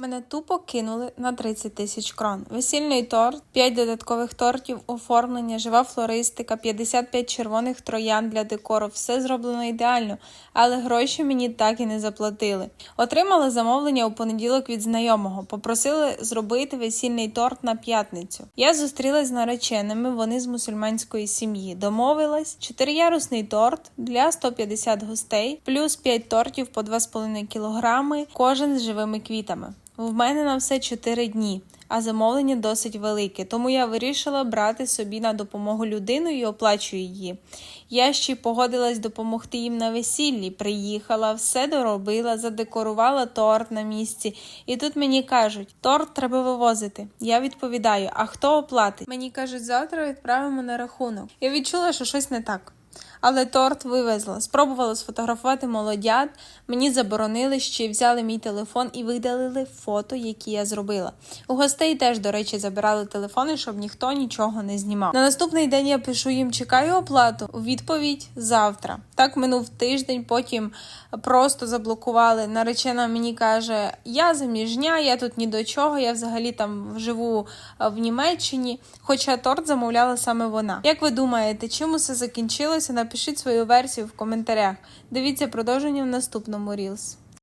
Мене тупо кинули на 30 тисяч крон. Весільний торт, 5 додаткових тортів, оформлення, жива флористика, 55 червоних троян для декору. Все зроблено ідеально, але гроші мені так і не заплатили. Отримала замовлення у понеділок від знайомого. Попросили зробити весільний торт на п'ятницю. Я зустрілась з нареченими. Вони з мусульманської сім'ї. Домовилась чотириярусний торт для 150 гостей, плюс 5 тортів по 2,5 кілограми, кожен з живими квітами. В мене на все 4 дні, а замовлення досить велике, тому я вирішила брати собі на допомогу людину і оплачую її. Я ще й погодилась допомогти їм на весіллі. Приїхала, все доробила, задекорувала торт на місці. І тут мені кажуть, торт треба вивозити. Я відповідаю: а хто оплатить? Мені кажуть, завтра відправимо на рахунок. Я відчула, що щось не так. Але торт вивезла. Спробувала сфотографувати молодят. Мені заборонили, ще взяли мій телефон і видалили фото, які я зробила. У гостей теж, до речі, забирали телефони, щоб ніхто нічого не знімав. На наступний день я пишу їм: чекаю оплату. У відповідь завтра. Так минув тиждень, потім просто заблокували. Наречена мені каже: Я заміжня, я тут ні до чого, я взагалі там живу в Німеччині. Хоча торт замовляла саме вона. Як ви думаєте, чим усе закінчилося? Напишіть свою версію в коментарях. Дивіться продовження в наступному Reels.